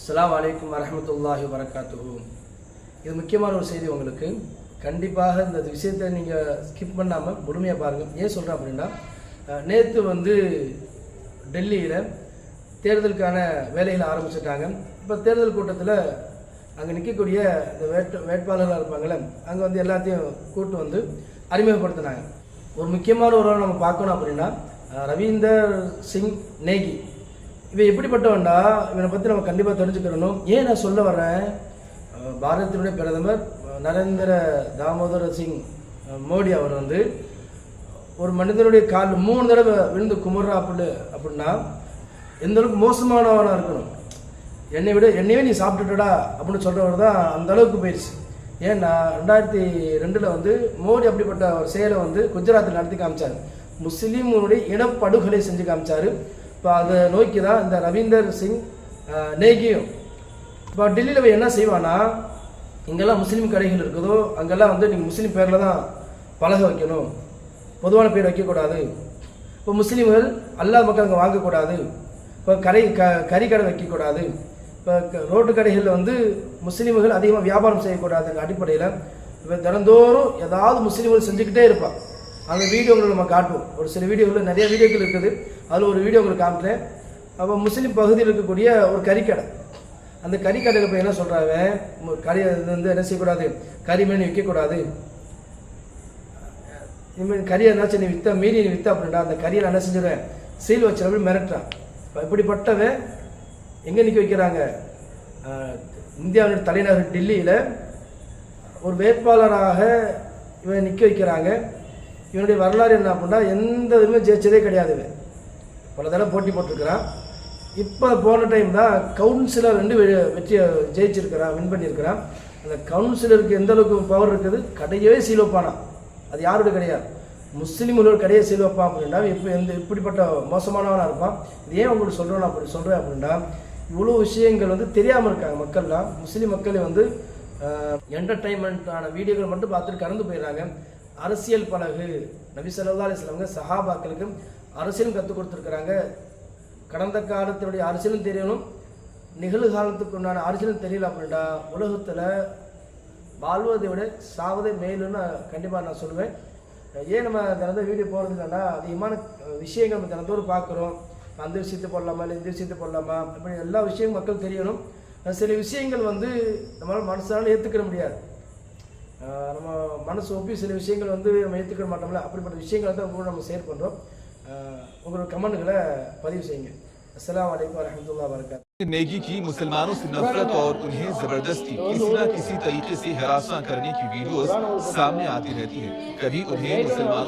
அஸ்லாம் அலைக்கும் வரமத்துல்லாஹி வரகாத்துஹு இது முக்கியமான ஒரு செய்தி உங்களுக்கு. கண்டிப்பாக இந்த விஷயத்தை நீங்கள் ஸ்கிப் பண்ணாமல் முழுமையாக பாருங்கள் ஏன் சொல்கிறேன் அப்படின்னா நேற்று வந்து டெல்லியில் தேர்தலுக்கான வேலைகளை ஆரம்பிச்சிட்டாங்க இப்போ தேர்தல் கூட்டத்தில் அங்கே நிற்கக்கூடிய இந்த வேட் வேட்பாளர்களாக இருப்பாங்களே அங்கே வந்து எல்லாத்தையும் கூட்டு வந்து அறிமுகப்படுத்தினாங்க. ஒரு முக்கியமான ஒரு நம்ம பார்க்கணும் அப்படின்னா ரவீந்தர் சிங் நேகி. இவன் எப்படிப்பட்டவன்டா? இவனை பற்றி நம்ம கண்டிப்பாக தெரிஞ்சுக்கிறணும். ஏன் நான் சொல்ல வர்றேன்? பாரதத்தினுடைய பிரதமர் நரேந்திர தாமோதர சிங் மோடி அவர் வந்து ஒரு மனிதனுடைய கால் மூணு தடவை விழுந்து குமுறா அப்படி அப்படின்னா எந்த அளவுக்கு மோசமானவனாக இருக்கணும்? என்னை விட என்னையே நீ சாப்பிட்டுட்டடா அப்படின்னு சொல்கிறவர் தான் அந்த அளவுக்கு போயிடுச்சு ஏன்னா ரெண்டாயிரத்தி ரெண்டில் வந்து மோடி அப்படிப்பட்ட ஒரு செயலை வந்து குஜராத்தில் நடத்தி காமிச்சார். முஸ்லீம்களுடைய இனப்படுகொலை செஞ்சு காமிச்சார். இப்போ அதை நோக்கி தான் இந்த ரவீந்தர் சிங் நேகியும் இப்போ டெல்லியில் போய் என்ன செய்வான்னா இங்கெல்லாம் முஸ்லீம் கடைகள் இருக்குதோ அங்கெல்லாம் வந்து நீங்கள் முஸ்லீம் பேரில் தான் பலகை வைக்கணும். பொதுவான பேர் வைக்கக்கூடாது. இப்போ முஸ்லீம்கள் அல்லாத மக்கள் அங்கே வாங்கக்கூடாது. இப்போ கடை க கறி கடை வைக்கக்கூடாது. இப்போ க- ரோட்டு கடைகளில் வந்து முஸ்லீம்கள் அதிகமாக வியாபாரம் செய்யக்கூடாதுங்கிற அடிப்படையில் இப்போ தினந்தோறும் ஏதாவது முஸ்லீம்கள் செஞ்சுக்கிட்டே இருப்பான். அந்த வீடியோவில் நம்ம காட்டுவோம். ஒரு சில வீடியோவில் நிறைய வீடியோக்கள் இருக்குது. அதில் ஒரு வீடியோ உங்களுக்கு அப்போ முஸ்லீம் பகுதியில் இருக்கக்கூடிய ஒரு கறிக்கடை. அந்த கறிக்கடையில் போய் என்ன சொல்கிறாங்க கறி வந்து என்ன செய்யக்கூடாது? கறி மீன் விற்கக்கூடாது. இனிமேல் கறி என்னாச்சும் நீ வித்த மீறி நீ வித்த அப்படின்னா அந்த கறியை நான் என்ன செஞ்சிடுவேன் சீல் வச்சு அப்படி மிரட்டுறான். இப்போ இப்படிப்பட்டவன் எங்கே நிற்க வைக்கிறாங்க? இந்தியாவின் தலைநகர் டெல்லியில் ஒரு வேட்பாளராக இவன் நிற்க வைக்கிறாங்க. இவனுடைய வரலாறு என்ன அப்படின்னா எந்த இதுவுமே ஜெயிச்சதே கிடையாது பல தடவை போட்டி போட்டிருக்கிறான். இப்போ போன டைம் தான் கவுன்சிலர் ரெண்டு வெற்றி ஜெயிச்சிருக்கிறான் வின் பண்ணியிருக்கிறான். அந்த கவுன்சிலருக்கு எந்த அளவுக்கு பவர் இருக்குது? கடையவே சீல் வைப்பானா அது யாரோட கிடையாது முஸ்லீம்களோட கடையை சீல் வைப்பான் அப்படின்னா இப்போ எந்த இப்படிப்பட்ட மோசமானவனாக இருப்பான். இது ஏன் உங்களுக்கு நான் அப்படி சொல்கிறேன் அப்படின்னா இவ்வளோ விஷயங்கள் வந்து தெரியாமல் இருக்காங்க மக்கள்லாம். முஸ்லீம் மக்களே வந்து என்டர்டைன்மெண்ட்டான வீடியோக்கள் மட்டும் பார்த்துட்டு கடந்து போயிடுறாங்க. அரசியல் பழகு. நபி ஸல்லல்லாஹு அலைஹி வஸல்லம் அரசியலும் கற்றுக் கொடுத்துருக்குறாங்க. கடந்த காலத்தினுடைய அரசியலும் தெரியணும். நிகழ்காலத்துக்கு உண்டான அரசியலும் தெரியல அப்படின்னா உலகத்தில் வாழ்வதை விட சாவதே மேலுன்னு கண்டிப்பாக நான் சொல்லுவேன். ஏன் நம்ம தினந்தோறும் வீடியோ போகிறது இல்லைன்னா அதிகமான விஷயங்கள் நம்ம தினந்தோறும் பார்க்குறோம். அந்த விஷயத்தை போடலாமா இல்லை இந்த விஷயத்தை போடலாமா அப்படி எல்லா விஷயமும் மக்கள் தெரியணும். சில விஷயங்கள் வந்து நம்மளால் மனசால ஏற்றுக்கிற முடியாது. நம்ம மனசு ஒப்பி சில விஷயங்கள் வந்து நம்ம ஏற்றுக்கிற மாட்டோம்ல அப்படிப்பட்ட விஷயங்களை தான் கூட நம்ம ஷேர் பண்ணுறோம் உங்களோட கமெண்ட்களை பதிவு செய்யுங்க அஸ்ஸலாமு அலைக்கும் வரஹ்மத்துல்லாஹி வபரகாத்துஹு नेगी की मुसलमानों से नफरत और उन्हें जबरदस्ती किसी न किसी तरीके से हरासा करने की वीडियोस सामने आती रहती है कभी उन्हें मुसलमानों